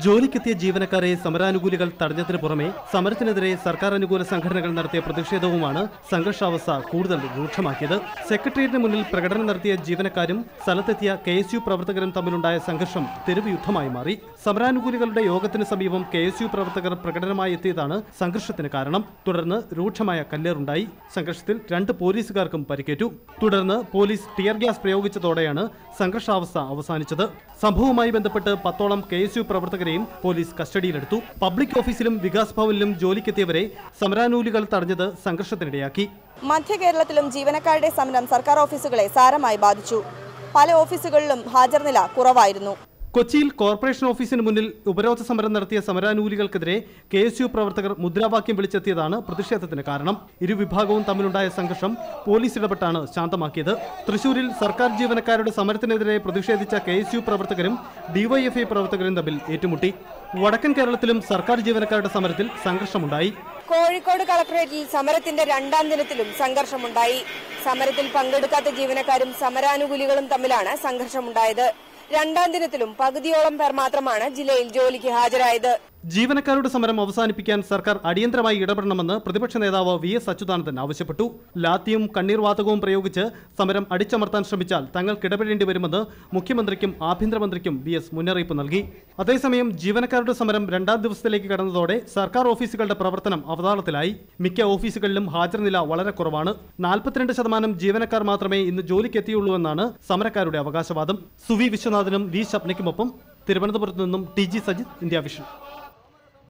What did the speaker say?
ജോലിക്കെത്തിയ ജീവനക്കാരെ സമരാനുകൂലികൾ തടഞ്ഞതിനു പുറമെ സമരത്തിനെതിരെ സർക്കാർ അനുകൂല സംഘടനകൾ നടത്തിയ പ്രതിഷേധവുമാണ് സംഘർഷാവസ്ഥ കൂടുതൽ രൂക്ഷമാക്കിയത്. സെക്രട്ടേറിയറ്റിന് മുന്നിൽ പ്രകടനം നടത്തിയ ജീവനക്കാരും സ്ഥലത്തെത്തിയ കെ എസ് യു പ്രവർത്തകരും തമ്മിലുണ്ടായ സംഘർഷം തെരുവ് യുദ്ധമായി മാറി. സമരാനുകൂലികളുടെ യോഗത്തിന് സമീപം കെ എസ് യു പ്രവർത്തകർ പ്രകടനമായി എത്തിയതാണ് സംഘർഷത്തിന് കാരണം. തുടർന്ന് രൂക്ഷമായ കല്ലേറുണ്ടായി. സംഘർഷത്തിൽ രണ്ട് പോലീസുകാർക്കും പരിക്കേറ്റു. തുടർന്ന് പോലീസ് ടിയർ ഗ്യാസ് പ്രയോഗിച്ചതോടെയാണ് സംഘർഷാവസ്ഥ അവസാനിച്ചത്. സംഭവവുമായി ബന്ധപ്പെട്ട് പത്തോളം കെ എസ് യു പ്രവർത്തകരെയും പോലീസ് കസ്റ്റഡിയിലെടുത്തു. പബ്ലിക് ഓഫീസിലും വികാസ് ഭവനിലും ജോലിക്കെത്തിയവരെ സമരാനൂലികൾ തടഞ്ഞത് സംഘർഷത്തിനിടയാക്കി. മധ്യ കേരളത്തിലും ജീവനക്കാരുടെ സമരം സർക്കാർ ഓഫീസുകളെ സാരമായി ബാധിച്ചു. പല ഓഫീസുകളിലും ഹാജർ നില കുറവായിരുന്നു. കൊച്ചിയിൽ കോർപ്പറേഷൻ ഓഫീസിന് മുന്നിൽ ഉപരോധ സമരം നടത്തിയ സമരാനുകൂലികൾക്കെതിരെ കെ എസ് യു പ്രവർത്തകർ മുദ്രാവാക്യം വിളിച്ചെത്തിയതാണ് പ്രതിഷേധത്തിന് കാരണം. ഇരുവിഭാഗവും തമ്മിലുണ്ടായ സംഘർഷം പോലീസ് ഇടപെട്ടാണ് ശാന്തമാക്കിയത്. തൃശൂരിൽ സർക്കാർ ജീവനക്കാരുടെ സമരത്തിനെതിരെ പ്രതിഷേധിച്ച കെ എസ് യു പ്രവർത്തകരും ഡിവൈഎഫ്ഐ പ്രവർത്തകരും തമ്മിൽ ഏറ്റുമുട്ടി. വടക്കൻ കേരളത്തിലും സർക്കാർ ജീവനക്കാരുടെ സമരത്തിൽ സംഘർഷമുണ്ടായി. കോഴിക്കോട് കളക്ടറേറ്റിൽ സമരത്തിന്റെ രണ്ടാം ദിനത്തിലും സംഘർഷമുണ്ടായി. സമരത്തിൽ പങ്കെടുക്കാത്ത ജീവനക്കാരും സമരാനുകൂലികളും തമ്മിലാണ് സംഘർഷമുണ്ടായത്. രണ്ടാം ദിനത്തിലും പകുതിയോളം പേർ മാത്രമാണ് ജില്ലയിൽ ജോലിക്ക് ഹാജരായത്. ജീവനക്കാരുടെ സമരം അവസാനിപ്പിക്കാൻ സർക്കാർ അടിയന്തരമായി ഇടപെടണമെന്ന് പ്രതിപക്ഷ നേതാവ് വി എസ് അച്യുതാനന്ദൻ ആവശ്യപ്പെട്ടു. ലാത്തിയും കണ്ണീർവാതകവും പ്രയോഗിച്ച് സമരം അടിച്ചമർത്താൻ ശ്രമിച്ചാൽ തങ്ങൾക്ക് ഇടപെടേണ്ടി വരുമെന്ന് മുഖ്യമന്ത്രിക്കും ആഭ്യന്തരമന്ത്രിക്കും വി എസ് മുന്നറിയിപ്പ് നൽകി. അതേസമയം ജീവനക്കാരുടെ സമരം രണ്ടാം ദിവസത്തിലേക്ക് കടന്നതോടെ സർക്കാർ ഓഫീസുകളുടെ പ്രവർത്തനം അവതാളത്തിലായി. മിക്ക ഓഫീസുകളിലും ഹാജർനില വളരെ കുറവാണ്. നാൽപ്പത്തിരണ്ട് ശതമാനം ജീവനക്കാർ മാത്രമേ ഇന്ന് ജോലിക്കെത്തിയുള്ളൂവെന്നാണ് സമരക്കാരുടെ അവകാശവാദം. സുവി വിശ്വനാഥനും വി ശപ്നയ്ക്കുമൊപ്പം. തിരുവനന്തപുരത്ത് നിന്നും T G Sajith India Vision.